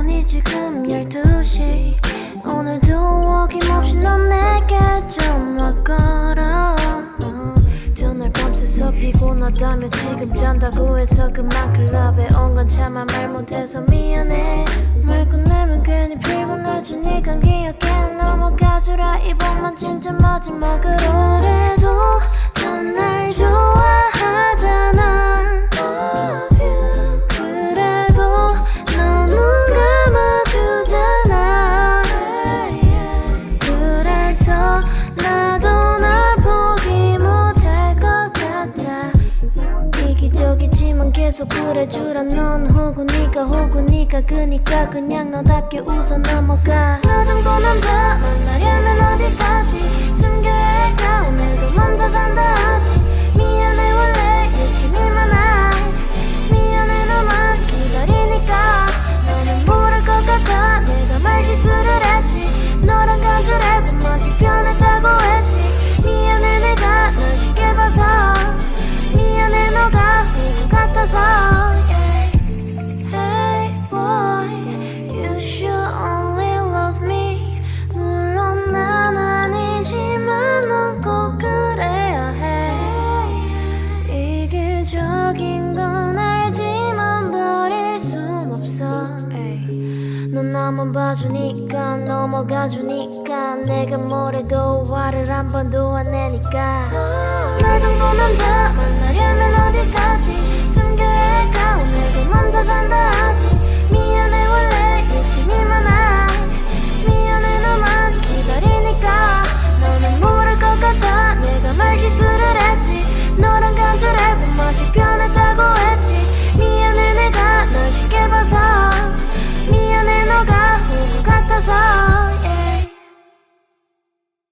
오니 지금 12시. 오늘도 어김없이 넌 내게 전화 걸어 전날 밤새서 피곤하다며 지금 잔다고 해서 그만 클럽에 온 건 차마 말 못해서 미안해. 말 끝내면 괜히 피곤하지 니가 기억해 넘어가주라. 이번만 진짜 마지막으로 그래도 넌날 좋아 계속 그래주라. 넌 호구 니가 호구 니가 그니까 그냥 너답게 웃어 넘어가. 너 정도는 다 만나려면 어디까지? 숨겨야 할까? 오늘도 먼저 잔다 하지. 미안해 원래 욕심이만 해 미안해 너만 기다리니까. 너는 모를 것 같아. 내가 말 실수를 했지. 너랑 간줄 알고 맛이 변 같아서 yeah. Hey boy you should only love me. 물론 난 아니지만 넌 꼭 그래야 해. 이기적인 건 알지만 버릴 순 없어. 넌 나만 봐주니까 넘어가주니까 내가 뭐래도 화를 한 번도 안 내니까. 나 정도면 다 만나려면 어디까지 맛이 변